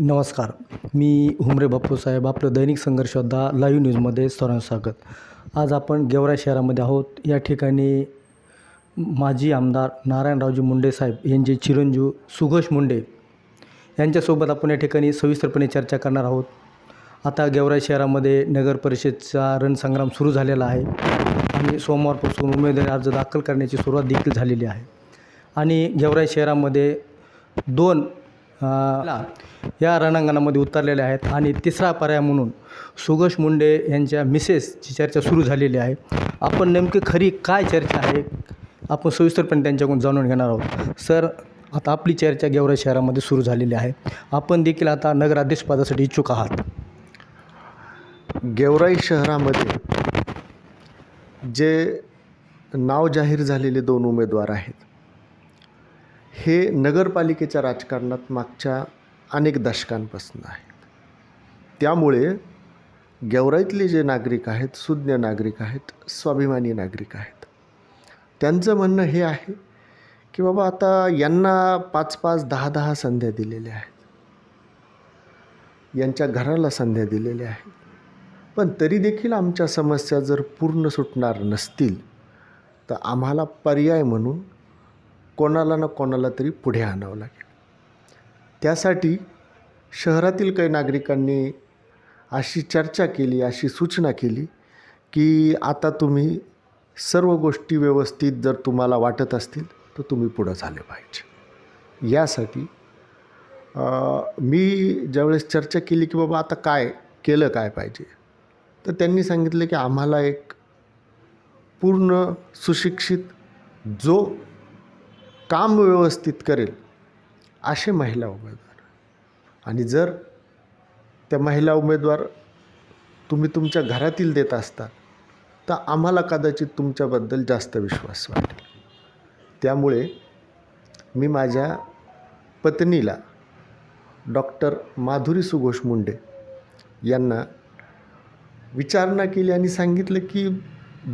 नमस्कार. मी हुमरे बापूसाहेब आपलं दैनिक संघर्ष योद्धा लाईव्ह न्यूजमध्ये सर्वांचं स्वागत. आज आपण गेवरा शहरामध्ये आहोत. या ठिकाणी माजी आमदार नारायणरावजी मुंडे साहेब यांचे चिरंजीव सुघोष मुंडे यांच्यासोबत आपण या ठिकाणी सविस्तरपणे चर्चा करणार आहोत. आता गेवरा शहरामध्ये नगर परिषदचा रणसंग्राम सुरू झालेला आहे आणि सोमवारपासून उमेदवारी अर्ज दाखल करण्याची सुरुवात देखील झालेली आहे. आणि गेवराई शहरामध्ये दोन या रणांगणामध्ये उतरलेले आहेत. आणि तिसरा पर्याय म्हणून सुगोष मुंडे यांच्या मिसेसची चर्चा सुरू झालेली आहे. आपण नेमकी खरी काय चर्चा आहे आपण सविस्तरपणे त्यांच्याकडून जाणून घेणार आहोत. सर आता आपली चर्चा गेवराई शहरामध्ये सुरू झालेली आहे. आपण देखील आता नगराध्यक्ष पदासाठी इच्छुक आहात. गेवराई शहरामध्ये जे नाव जाहीर झालेले दोन उमेदवार आहेत. हे नगरपालिकेच्या राजकारणात मागच्या अनेक दशकांपासून आहेत त्यामुळे गेवराईतले जे नागरिक आहेत सुज्ञ नागरिक आहेत स्वाभिमानी नागरिक आहेत त्यांचं म्हणणं हे आहे की बाबा आता यांना पाच पाच दहा दहा संध्या दिलेल्या आहेत. यांच्या घराला संध्या दिलेल्या आहेत. पण तरी देखील आमच्या समस्या जर पूर्ण सुटणार नसतील तर आम्हाला पर्याय म्हणून कोणाला ना कोणाला तरी पुढे आणावं लागेल. त्यासाठी शहरातील काही नागरिकांनी अशी चर्चा केली अशी सूचना केली की आता तुम्ही सर्व गोष्टी व्यवस्थित जर तुम्हाला वाटत असतील तर तुम्ही पुढं झाले पाहिजे. यासाठी मी ज्यावेळेस चर्चा केली की बाबा आता काय केलं काय पाहिजे? तर त्यांनी सांगितलं की आम्हाला एक पूर्ण सुशिक्षित जो काम व्यवस्थित करेल असे महिला उमेदवार. आणि जर त्या महिला उमेदवार तुम्ही तुमच्या घरातील देत असता तर आम्हाला कदाचित तुमच्याबद्दल जास्त विश्वास वाटेल. त्यामुळे मी माझ्या पत्नीला डॉक्टर माधुरी सुघोष मुंडे यांना विचारणा केली आणि सांगितलं की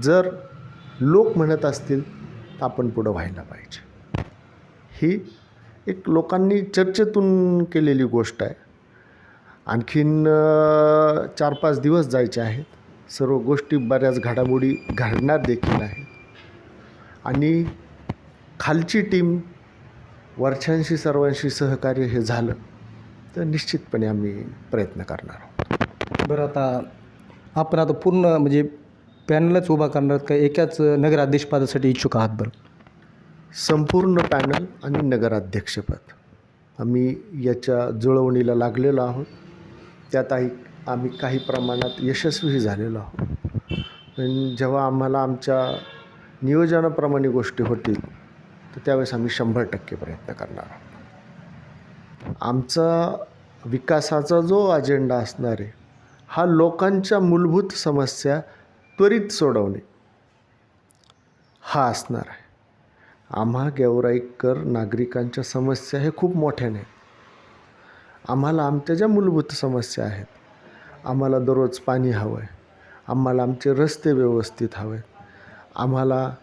जर लोक म्हणत असतील तर आपण पुढं व्हायला पाहिजे. ही एक लोकांनी चर्चेतून केलेली गोष्ट आहे. आणखीन चार पाच दिवस जायचे आहेत. सर्व गोष्टी बऱ्याच घडामोडी घडणार देखील आहेत. आणि खालची टीम वरच्यांशी सर्वांशी सहकार्य हे झालं तर निश्चितपणे आम्ही प्रयत्न करणार आहोत. बरं आता आपण आता पूर्ण म्हणजे पॅनलच उभा करणार का? एकाच नगराध्यक्ष पदासाठी इच्छुक आहात बरं? संपूर्ण पॅनल आणि नगराध्यक्षपद. आम्ही याच्या जुळवणीला लागलेलो आहोत. त्यातही आम्ही काही प्रमाणात यशस्वीही झालेलो आहोत. पण जेव्हा आम्हाला आमच्या नियोजनाप्रमाणे गोष्टी होतील तर त्यावेळेस आम्ही शंभर टक्के प्रयत्न करणार आहोत. आमचा विकासाचा जो अजेंडा असणार आहे हा लोकांच्या मूलभूत समस्या त्वरित सोडवणे हा असणार आहे. आम्हा गेवराईकर नागरिकांच्या समस्या हे खूप मोठ्याने आम्हाला आमच्या ज्या मूलभूत समस्या आहेत. आम्हाला दररोज पाणी हवं आहे आम्हाला आमचे रस्ते व्यवस्थित हवे आम्हाला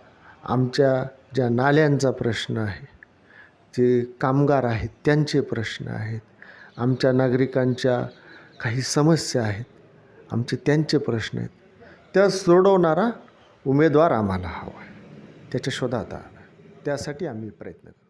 आमच्या ज्या नाल्यांचा प्रश्न आहे जे कामगार आहेत त्यांचे प्रश्न आहेत आमच्या नागरिकांच्या काही समस्या आहेत आमचे त्यांचे प्रश्न आहेत त्या सोडवणारा उमेदवार आम्हाला हवा आहे त्याच्या शोधात आला त्यासाठी आम्ही प्रयत्न करतो.